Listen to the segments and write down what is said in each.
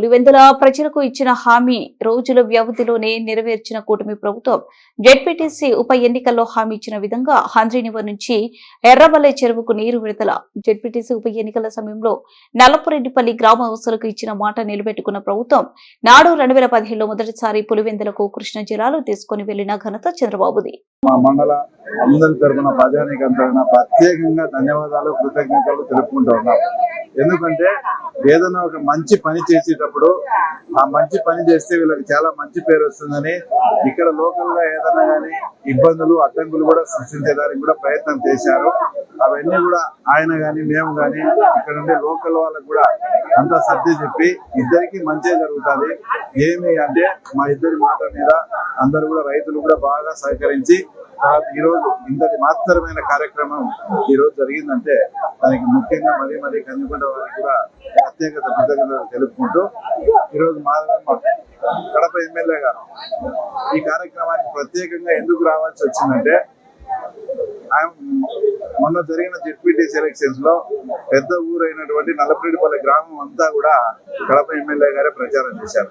పులివెందుల ప్రజలకు ఇచ్చిన హామీ రోజుల వ్యవధిలోనే నెరవేర్చిన కూటమి ప్రభుత్వం జెడ్పీటీసీ ఉప ఎన్నికల్లో హామీ ఇచ్చిన విధంగా హంద్రీనివర్ నుంచి ఎర్రబల్లె చెరువుకు నీరు విడుదల. జెడ్పీటీసీ ఉప ఎన్నికల సమయంలో నల్లపురెడ్డిపల్లి గ్రామవాసులకు ఇచ్చిన మాట నిలబెట్టుకున్న ప్రభుత్వం నాడు రెండు వేల పదిహేడులో మొదటిసారి పులివెందులకు కృష్ణ జిల్లాలో తీసుకుని వెళ్ళిన ఘనత చంద్రబాబుది. మా మండల అందరి ప్రత్యేకంగా ధన్యవాదాలు కృతజ్ఞతలు తెలుపుకుంటూ ఉన్నాం. ఎందుకంటే ఏదైనా ఒక మంచి పని చేసేటప్పుడు ఆ మంచి పని చేస్తే వీళ్ళకి చాలా మంచి పేరు వస్తుందని ఇక్కడ లోకల్గా ఏదైనా కానీ ఇబ్బందులు అడ్డంకులు కూడా సృష్టించడానికి కూడా ప్రయత్నం చేశారు. అవన్నీ కూడా ఆయన కానీ మేము కానీ ఇక్కడ ఉండే లోకల్ వాళ్ళకు కూడా అంతా సర్ది చెప్పి ఇద్దరికి మంచి జరుగుతుంది. ఏమి అంటే మా ఇద్దరి మాట మీద అందరు కూడా రైతులు కూడా బాగా సహకరించి ఈరోజు ఇంతటి మాత్రమైన కార్యక్రమం ఈరోజు జరిగిందంటే దానికి ముఖ్యంగా మరీ మరీ కందుకుంట వారికి కూడా ప్రత్యేకత కృతజ్ఞతలు తెలుపుకుంటూ ఈరోజు మాధవమ్మ కడప ఎమ్మెల్యే గారు ఈ కార్యక్రమానికి ప్రత్యేకంగా ఎందుకు రావాల్సి వచ్చిందంటే ఆయన మొన్న జరిగిన జెడ్పీటీసీ ఎలక్షన్స్లో పెద్ద ఊరైనటువంటి నల్లపరెడ్డిపల్లి గ్రామం అంతా కూడా కడప ఎమ్మెల్యే గారే ప్రచారం చేశారు.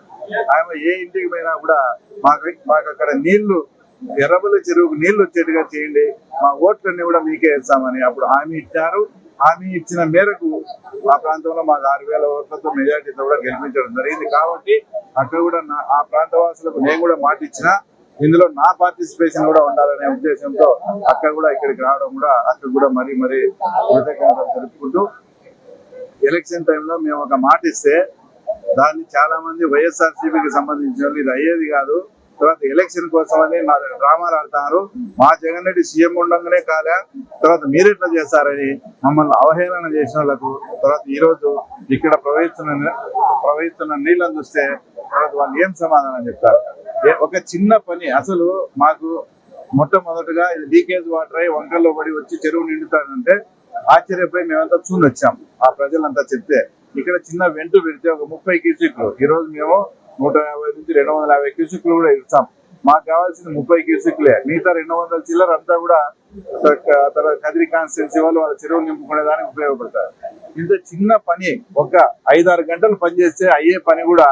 ఆయన ఏ ఇంటికి పోయినా కూడా మాకు మాకు అక్కడ నీళ్ళు ఎర్రబల్లి చెరువుకు నీళ్ళు వచ్చేట్టుగా చేయండి. మా ఓట్లన్నీ కూడా మీకే ఇస్తామని అప్పుడు హామీ ఇచ్చారు. హామీ ఇచ్చిన మేరకు ఆ ప్రాంతంలో మాకు ఆరు వేల ఓట్లతో మెజార్టీతో కూడా గెలిపించడం జరిగింది. కాబట్టి అక్కడ కూడా నా- ఆ ప్రాంతవాసులకు నేను కూడా మాట ఇచ్చిన ఇందులో నా పార్టిసిపేషన్ కూడా ఉండాలనే ఉద్దేశంతో అక్కడ కూడా ఇక్కడికి రావడం కూడా అక్కడ కూడా మరీ మరీ కృతజ్ఞతలు జరుపుకుంటూ ఎలక్షన్ టైంలో మేము ఒక మాట ఇస్తే దాన్ని చాలా మంది వైఎస్ఆర్సీపీకి సంబంధించిన వాళ్ళు ఇది అయ్యేది కాదు. తర్వాత ఎలక్షన్ కోసం అని నా డ్రామాలు ఆడుతున్నారు. మా జగన్ రెడ్డి సీఎం ఉండగానే కాలే. తర్వాత మీరెట్లా చేస్తారని మమ్మల్ని అవహేళన చేసిన వాళ్ళకు తర్వాత ఈ రోజు ఇక్కడ ప్రవహిస్తున్న ప్రవహిస్తున్న నీళ్ళని చూస్తే తర్వాత వాళ్ళు ఏం సమాధానం చెప్తారు? ఒక చిన్న పని అసలు మాకు మొట్టమొదటిగా ఇది లీకేజ్ వాటర్ అయి వంకల్లో పడి వచ్చి చెరువు నిండుతాడంటే ఆశ్చర్యపోయి మేమంతా చూని వచ్చాం ఆ ప్రజలంతా చెప్తే. ఇక్కడ చిన్న వెంటు పెడితే ఒక ముప్పై క్యూసిక్లు. ఈ రోజు మేము నూట యాభై నుంచి రెండు వందల యాభై క్యూసిక్లు కూడా ఇస్తాం మాకు కావాల్సింది ముప్పై క్యూసిక్లే. మిగతా రెండు వందల చిల్లర అంతా కూడా కదిరి కాన్స్టిట్యున్సీ వాళ్ళు వాళ్ళ చెరువులు నింపుకునే దానికి ఉపయోగపడతారు. ఇంత చిన్న పని ఒక ఐదారు గంటలు పనిచేస్తే అయ్యే పని కూడా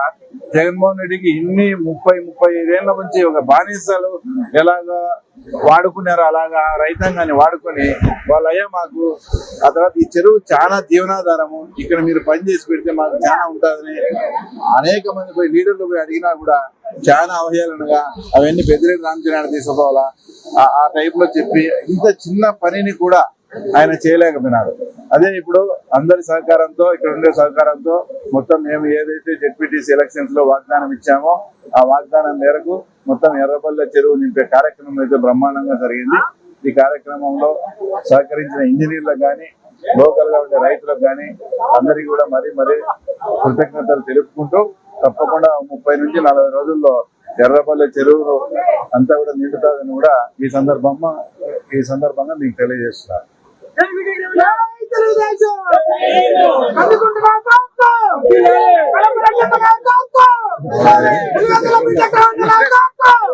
జగన్మోహన్ రెడ్డికి ఇన్ని ముప్పై ముప్పై ఐదేళ్ళ నుంచి ఒక బానిసలు ఎలాగా వాడుకున్నారు అలాగా రైతాంగాన్ని వాడుకొని వాళ్ళు అయ్యా మాకు ఆ తర్వాత ఈ చెరువు చాలా జీవనాధారము. ఇక్కడ మీరు పని చేసి పెడితే మాకు చాలా ఉంటుందని అనేక మంది పోయి లీడర్లు పోయి అడిగినా కూడా చాలా అవహేళనగా అవన్నీ బెదిరేని రామచరణ తీసుకోవాలా? ఆ- ఆ టైప్లో చెప్పి ఇంత చిన్న పనిని కూడా ఆయన చేయలేకపోయినాడు అదే ఇప్పుడు అందరి సహకారంతో ఇక్కడ ఉండే సహకారంతో మొత్తం మేము ఏదైతే జెడ్పీటీసీ ఎలక్షన్స్లో వాగ్దానం ఇచ్చామో ఆ వాగ్దానం మేరకు మొత్తం ఎర్రపల్లె చెరువు నింపే కార్యక్రమం అయితే బ్రహ్మాండంగా జరిగింది. ఈ కార్యక్రమంలో సహకరించిన ఇంజనీర్లకు కానీ లోకల్గా ఉండే రైతులకు కానీ అందరికీ కూడా మరీ మరీ కృతజ్ఞతలు తెలుపుకుంటూ తప్పకుండా ముప్పై నుంచి నలభై రోజుల్లో ఎర్రపల్లె చెరువు అంతా కూడా నిండుతుందని కూడా ఈ సందర్భంగా ఈ సందర్భంగా మీకు తెలియజేస్తున్నారు. అందుకుంటున్నా.